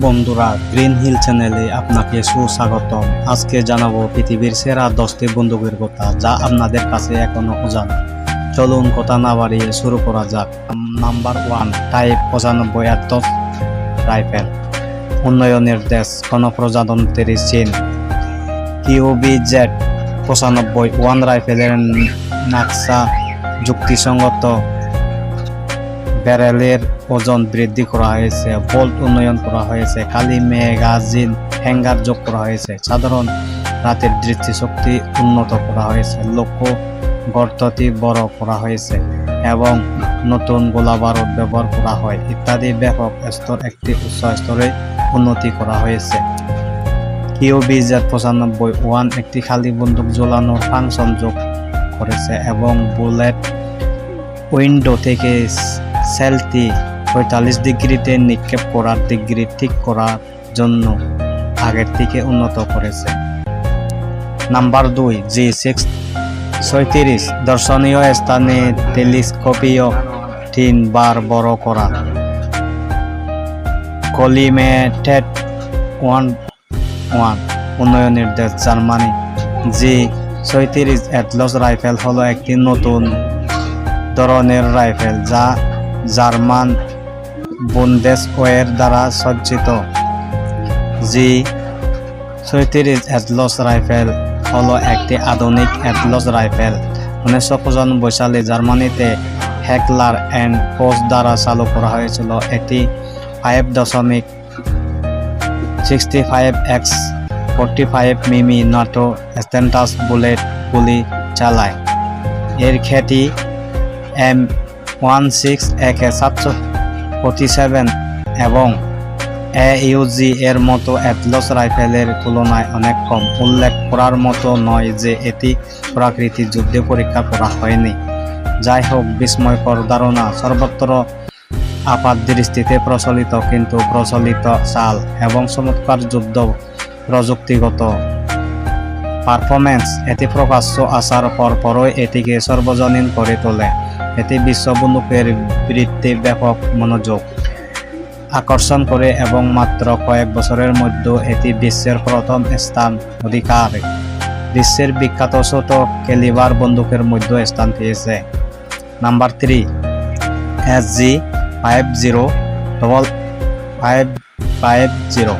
বন্ধুরা, green hill চ্যানেলে আপনাকে সুস্বাগতম। আজকে জানাব পৃথিবীর সেরা দশটি বন্দুকের কথা যা আপনাদের কাছে এখনও অজানা। চলুন কথা না বাড়িয়ে শুরু করা যাক। নাম্বার ওয়ান, টাইপ পঁচানব্বই এত রাইফেল। উন্নয়নের দেশ, গণপ্রজাতন্ত্রী চীন। কিউবি জেড পঁচানব্বই ওয়ান রাইফেলের নাকশা যুক্তিসঙ্গত ব্যারেলের ওজন বৃদ্ধি করা হয়েছে, বোল্ট উন্নয়ন করা হয়েছে, খালি ম্যাগাজিন হ্যাঙ্গার যোগ করা হয়েছে, সাধারণ রাতের দৃষ্টিশক্তি উন্নত করা হয়েছে, লক্ষ্য গর্তটি বড় করা হয়েছে এবং নতুন গোলা বারুদ ব্যবহার করা হয় ইত্যাদি ব্যাপক স্তর একটি উচ্চ স্তরে উন্নতি করা হয়েছে। কিউবি জেড পঁচানব্বই ওয়ান একটি খালি বন্দুক জ্বলানোর ফাংশন যোগ করেছে এবং বুলেট উইন্ডো থেকে সেলটি পঁয়তাল্লিশ ডিগ্রিতে নিক্ষেপ করার ডিগ্রি ঠিক করার জন্য আগের থেকে উন্নত করেছে। নাম্বার দুই, জি সিক্স, ছয়ত্রিশ, দর্শনীয় স্থানে টেলিস্কোপীয় তিনবার বড় করা। কলিমেটেড ওয়ান ওয়ান উন্নয়নের দেশ জার্মানি। জি ছয়ত্রিশ, অ্যাটলস রাইফেল হলো একটি নতুন ধরনের রাইফেল যা জার্মান বুন্দেসওয়ের দ্বারা সজ্জিত। জি ছয়ত্রিশ অ্যাটলস রাইফেল হল একটি আধুনিক অ্যাটলস রাইফেল। উনিশশো পঁচানব্বই সালে জার্মানিতে হ্যাকলার অ্যান্ড পোস্ট দ্বারা চালু করা হয়েছিল এটি ফাইভ দশমিক sixty five x forty five মিমি নাটো স্ট্যান্টাস বুলেট গুলি চালায়। এর খ্যাতি এম ওয়ান সিক্স একে, সাতশো সেভেন এবং এ ইউজি এর মতো অ্যাটলস রাইফেলের তুলনায় অনেক কম। উল্লেখ করার মতো নয় যে এটি প্রাকৃতিক যুদ্ধে পরীক্ষা করা হয়নি। যাই হোক বিস্ময়কর ধারণা। সর্বত্র আপাত দৃষ্টিতে প্রচলিত, কিন্তু প্রচলিত চাল এবং চমৎকার যুদ্ধ প্রযুক্তিগত। পারফরমেন্স এটি প্রকাশ্য আসার পরপরই এটিকে সর্বজনীন করে তোলে। এটি বিশ্ব বন্দুকের বৃত্তি ব্যাপক মনোযোগ আকর্ষণ করে এবং মাত্র কয়েক বছরের মধ্যে এটি বিশ্বের প্রথম স্থান অধিকার। বিশ্বের বিখ্যাত ছোট ক্যালিবার বন্দুকের মধ্যে স্থান পেয়েছে। Number three, S G five zero double five five zero.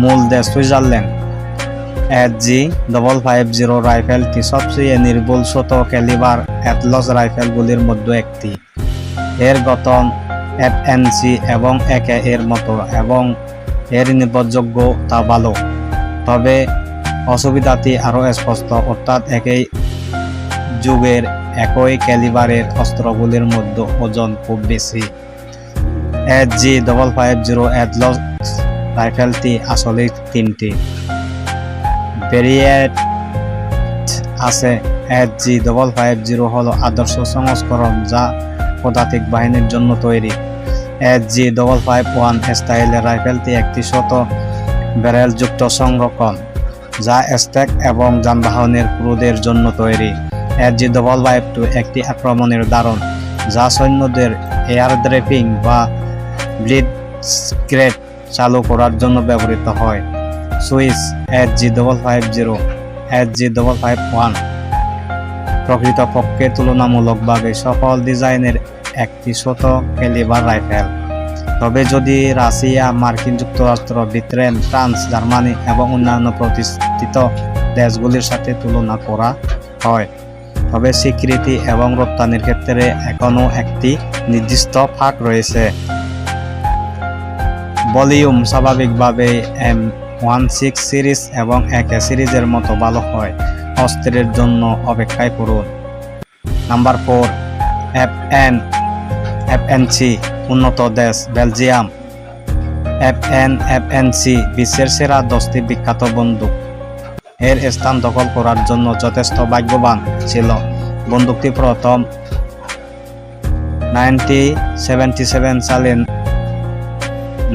মূল দেশ Switzerland. G double five zero রাইফেলটি সবচেয়ে নির্ভুল শত ক্যালিবার অ্যাটলস রাইফেলগুলির মধ্যে একটি। এর গঠন এফএনসি এবং একে এর মতো এবং এর নির্ভরযোগ্যতা ভালো। তবে অসুবিধাটি আরও স্পষ্ট, অর্থাৎ একই যুগের একই ক্যালিবারের অস্ত্রগুলির মধ্যে ওজন খুব বেশি। H G double five zero অ্যাডলস রাইফেলটি আসলে তিনটি। ভেরিয়েট আছে H G double five zero হলো আদর্শ সংস্করণ যা পদাতিক বাহিনীর জন্য তৈরি। H G double five one স্টাইলের রাইফেলটি একটি শত ব্যারেলযুক্ত সংরক্ষণ যা স্ট্যাক এবং যানবাহনের ক্রুদের জন্য তৈরি। H G double five two একটি আক্রমণের দারণ যা সৈন্যদের এয়ার ড্রেপিং বা ব্লিড স্ক্রেট চালু করার জন্য ব্যবহৃত হয়। Swiss H G double five zero H G double five one প্রকৃতপক্ষে তুলনামূলকভাবে সফল ডিজাইনের একটি ছোট ক্যালিবার রাইফেল তবে যদি রাশিয়া, মার্কিন যুক্তরাষ্ট্র, ব্রিটেন, ফ্রান্স, জার্মানি এবং অন্যান্য প্রতিষ্ঠিত দেশগুলির সাথে তুলনা করা হয়, তবে স্বীকৃতি এবং রপ্তানির ক্ষেত্রে এখনও একটি নির্দিষ্ট ফাঁক রয়েছে। ভলিউম স্বাভাবিকভাবে এম ওয়ান সিক্স সিরিজ এবং একে সিরিজের মতো ভালো হয়। অস্ত্রের জন্য অপেক্ষায় করুন। Number four F N F N C উন্নত দেশ, Belgium. F N F N C বিশ্বের সেরা দশটি বিখ্যাত বন্দুক। এর স্থান দখল করার জন্য যথেষ্ট ভাগ্যবান ছিল। বন্দুকটি প্রথম নাইনটি সেভেন্টি সেভেন সালে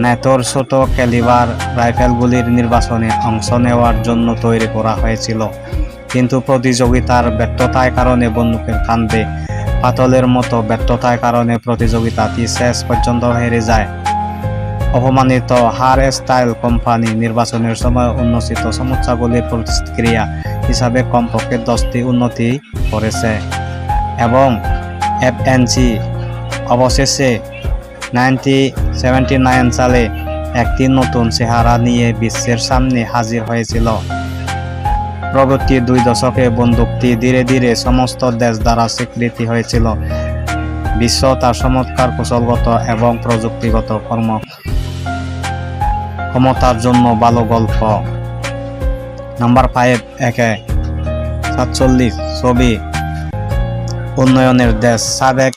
ন্যাটোর ছোট ক্যালিবার রাইফেলগুলির নির্বাচনে অংশ নেওয়ার জন্য তৈরি করা হয়েছিল। কিন্তু প্রতিযোগিতার ব্যর্থতার কারণে বন্দুকের কান্দে পাতলের মতো ব্যর্থতার কারণে প্রতিযোগিতাটি শেষ পর্যন্ত হেরে যায়। অপমানিত হার স্টাইল কোম্পানি নির্বাচনের সময় উন্নতিত সমস্যাগুলির প্রতিক্রিয়া হিসাবে কমপক্ষে দশটি উন্নতি করেছে এবং এফএনসি অবশেষে নাইনটি সেভেন্টি নাইন সালে একটি নতুন চেহারা নিয়ে বিশ্বের সামনে হাজির হয়েছিল। পরবর্তী দুই দশকে বন্দুকটি ধীরে ধীরে সমস্ত দেশ দ্বারা স্বীকৃতি হয়েছিল। বিশ্ব তার চমৎকার কৌশলগত এবং প্রযুক্তিগত কর্ম ক্ষমতার জন্য ভালো গল্প। নাম্বার ফাইভ, একে সাতচল্লিশ ছবি। উন্নয়নের দেশ সাবেক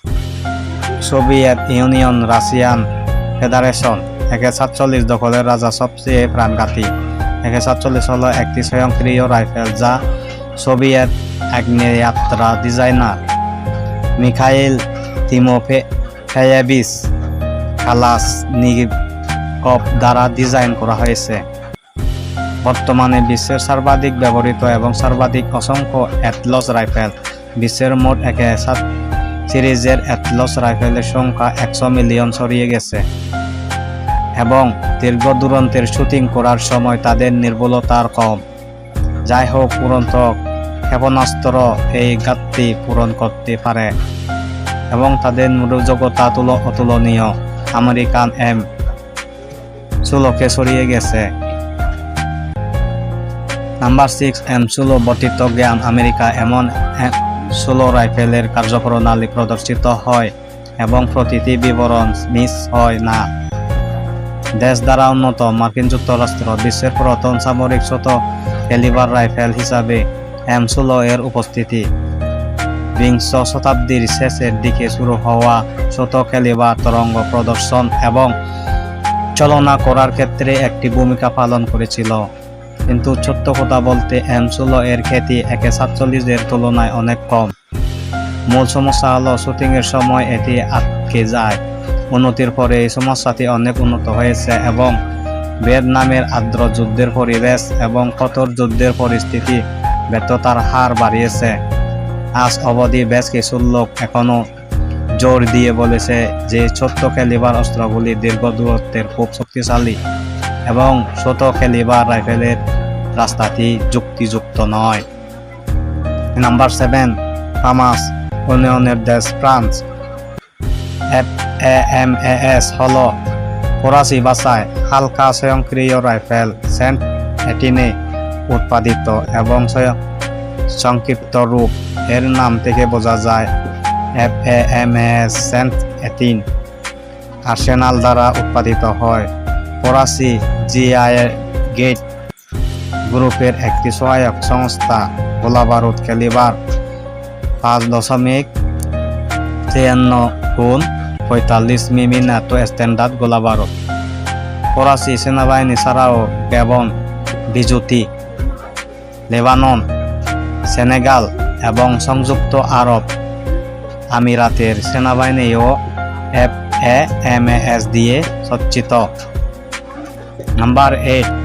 সোভিয়েত ইউনিয়ন, রাশিয়ান ফেডারেশন। একে সাতচল্লিশ দখলের রাজা সবচেয়ে প্রাণঘাতী। একে সাতচল্লিশ হলো একটি স্বয়ংক্রিয় রাইফেল যা সোভিয়েত আগ্নেয়াত্রা designer Mikhail Timofeyevich Kalashnikov দ্বারা ডিজাইন করা হয়েছে। বর্তমানে বিশ্বের সর্বাধিক ব্যবহৃত এবং সর্বাধিক অসংখ্য অ্যাটলস রাইফেল। বিশ্বের মোট একে সাত সিরিজের অ্যাটলস রাইফেলের সংখ্যা একশো মিলিয়ন ছড়িয়ে গেছে এবং দীর্ঘ দূরন্তের শুটিং করার সময় তাদের নির্ভুলতার কম। যাই হোক উড়ন্ত ক্ষেপণাস্ত্র এই ঘাটতি পূরণ করতে পারে এবং তাদের মনোযোগতা তুল অতুলনীয় আমেরিকান এম। ষোলোকে ছড়িয়ে গেছে। নাম্বার সিক্স এম ষোলো বর্তিত জ্ঞান আমেরিকা এমন ষোলো রাইফেলের কার্যপ্রণালী প্রদর্শিত হয় এবং প্রতিটি বিবরণ মিস হয় না। দেশ দ্বারা উন্নত, মার্কিন যুক্তরাষ্ট্র বিশ্বের প্রথম সামরিক শত ক্যালিবার রাইফেল হিসাবে এম ষোলো এর উপস্থিতি। বিংশ শতাব্দীর শেষের দিকে শুরু হওয়া ছোট ক্যালিবার তরঙ্গ প্রদর্শন এবং চলনা করার ক্ষেত্রে একটি ভূমিকা পালন করেছিল। কিন্তু ছোট্ট কথা বলতে এম ষোলো এর খ্যাতি একে সাতচল্লিশের তুলনায় অনেক কম। মূল সমস্যা হলো শুটিংয়ের সময় এটি আটকে যায়। উন্নতির পরে এই সমস্যাটি অনেক উন্নত হয়েছে এবং ভিয়েতনামের আর্দ্র যুদ্ধের পরিবেশ এবং কঠোর যুদ্ধের পরিস্থিতি ব্যর্থতার হার বাড়িয়েছে। আজ অবধি বেশ কিছু লোক এখনও জোর দিয়ে বলেছে যে ছোট্ট ক্যালিবার অস্ত্রগুলি দীর্ঘ দূরত্বের খুব শক্তিশালী এবং ছোট ক্যালিবার রাইফেলের রাস্তাটি যুক্তিযুক্ত নয়। নাম্বার সেভেন ফামাস ইউনিয়নের দেশ France F A M A S হল ফরাসি ভাষায় হালকা স্বয়ংক্রিয় রাইফেল, সেন্ট এটিনে উৎপাদিত এবং সংক্ষিপ্ত রূপ। এর নাম থেকে বোঝা যায় F A M S Saint Etienne. Arsenal দ্বারা উৎপাদিত হয়। ফরাসি জিআই গেট গ্রুপের একটি সহায়ক সংস্থা গোলা গোলাবারুদ ক্যালিবার পাঁচ দশমিক তিয়ান্ন গুণ পঁয়তাল্লিশ মিমি ন্যাটো স্ট্যান্ডার্ড গোলাবারুদ ফরাসি সেনাবাহিনী ছাড়াও গেবন বিজুতি, লেবানন, সেনেগাল এবং সংযুক্ত আরব আমিরাতের সেনাবাহিনীও এফ এ এম এস দিয়ে সজ্জিত। Number eight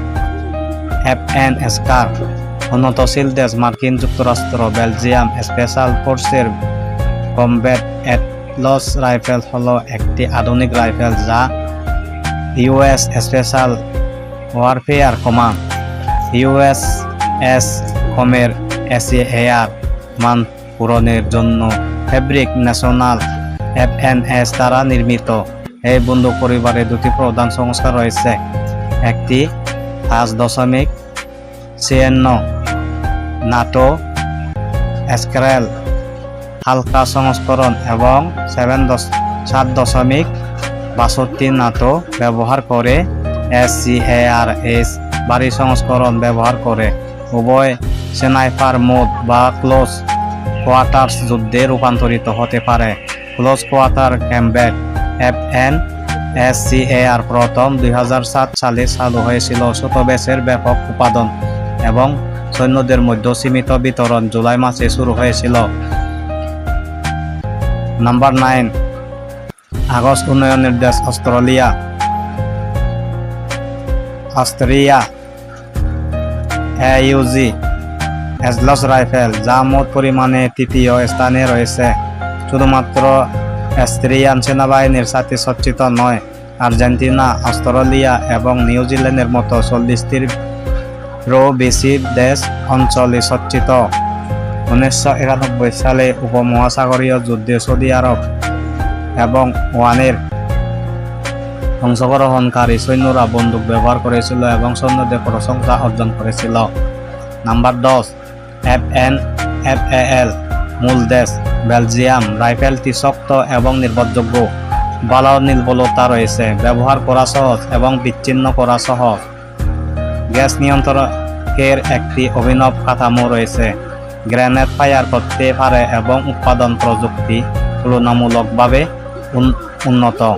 F N SCAR. উন্নতশীল দেশ মার্কিন যুক্তরাষ্ট্র, বেলজিয়াম স্পেশাল ফোর্সের কমব্যাট অ্যাটলস রাইফেল হল একটি আধুনিক রাইফেল যা US special warfare command. US S কমের এসিএআর মান পূরণের জন্য ফেব্রিক ন্যাশনাল এফএনএস দ্বারা নির্মিত। এই বন্দুক পরিবারে দুটি প্রধান সংস্কার রয়েছে। একটি পাঁচ দশমিক ছিয়ান্ন। নাটো স্ক্রেল হালকা সংস্করণ এবং সেভেন দশ, সাত দশমিক বাষট্টি নাটো ব্যবহার করে S C A R S ভারী সংস্করণ ব্যবহার করে। উভয় স্নাইপার মোড বা ক্লোজ কোয়ার্টার্স যুদ্ধে রূপান্তরিত হতে পারে। Close quarter combat F N S C A R প্রথম দুই হাজার সাত সালে চালু হয়েছিল ছোট ব্যাপক উৎপাদন এবং সৈন্যদের মধ্যে সীমিত বিতরণ জুলাই মাসে শুরু হয়েছিল। নাম্বার নাইন, আগস্ট উন্নয়নের দেশ Australia. Austria A U G assault rifle, যা মোট পরিমাণে তৃতীয় স্থানে রয়েছে। শুধুমাত্র অস্ট্রিয়ান সেনাবাহিনীর সাথে সজ্জিত নয়। আর্জেন্টিনা, অস্ট্রেলিয়া এবং নিউজিল্যান্ডের মতো চল্লিশটিরও বেশি দেশ অঞ্চলে সজ্জিত উনিশশো একানব্বই সালে উপমহাসাগরীয় যুদ্ধে সৌদি আরব এবং ওয়ানের অংশগ্রহণকারী সৈন্যরা বন্দুক ব্যবহার করেছিল এবং সৈন্যদের প্রশংসা অর্জন করেছিল। নাম্বার দশ F N F A L মূল দেশ। বেলজিয়াম রাইফেলটি শক্ত এবং নির্ভরযোগ্য। ভালো নির্বলতা রয়েছে, ব্যবহার করা সহজ এবং বিচ্ছিন্ন করা সহজ। গ্যাস নিয়ন্ত্রকের একটি অভিনব কাঠামো রয়েছে। গ্রেনেড ফায়ার করতে পারে এবং উৎপাদন প্রযুক্তি তুলনামূলকভাবে উন- উন্নত।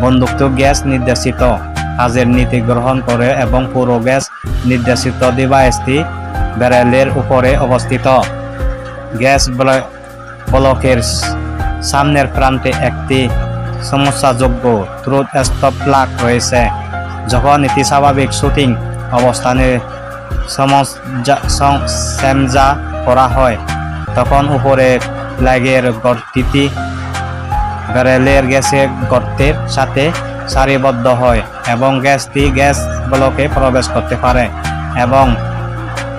বন্দুকটি গ্যাস নির্দেশিত, কাজের নীতি গ্রহণ করে এবং পুরো গ্যাস নির্দেশিত ডিভাইসটি ব্যারেলের উপরে অবস্থিত। গ্যাস ব্লকের সামনের প্রান্তে একটি সমস্যাযোগ্য ট্রুথ স্টপ প্লাগ রয়েছে, যখন এটি স্বাভাবিক শুটিং অবস্থানে সমস্যা- করা হয়। তখন উপরে প্লাগের গর্তিটি ব্যারেলের গ্যাসের গর্তের সাথে সারিবদ্ধ হয় এবং গ্যাসটি গ্যাস ব্লকে প্রবেশ করতে পারে এবং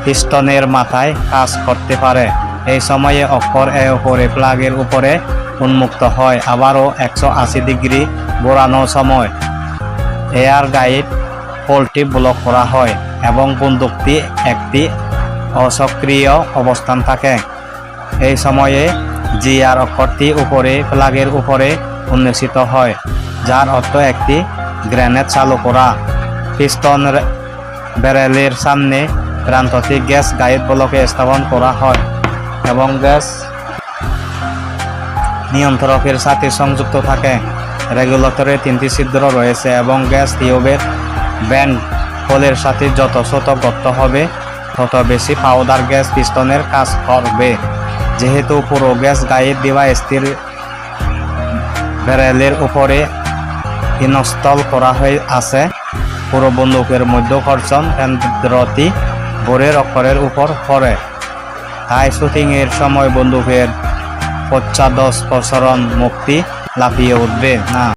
পিস্টনের মাথায় কাজ করতে পারে। এই সময়ে অক্ষর এ উপরে প্লাগের উপরে উন্মুক্ত হয়, আবারও একশো আশি ডিগ্রি ঘোরানো সময়। এয়ার গাইড পোলটি ব্লক করা হয় এবং বন্দুকটি একটি অসক্রিয় অবস্থান থাকে। এই সময়ে জিআর অক্ষরটি উপরে প্লাগের উপরে উন্মোচিত হয়, যার অর্থ একটি গ্রেনেড চালু করা। পিস্টন ব্যারেলের সামনে প্রান্তটি গ্যাস গাইড ব্লকে স্থাপন করা হয়। এবং গ্যাস নিয়ন্ত্রকের সাথে সংযুক্ত থাকে। রেগুলেটরে তিনটি ছিদ্র রয়েছে এবং গ্যাস টিউবের ব্যান্ড হোলের সাথে যত ছোট গর্ত হবে, তত বেশি পাউডার গ্যাস পিস্টনের কাজ করবে। যেহেতু পুরো গ্যাস গাইড ডিভাইসটির ব্যারেলের উপরে ইনস্টল করা হয়ে আছে, পুরো বন্দুকের মধ্যকর্ষণ কেন্দ্রটি বোরের অক্ষরের উপর পড়ে। তাই শুটিংয়ের সময় বন্দুকের প্রসারণ মুক্তি লাফিয়ে উঠবে। না।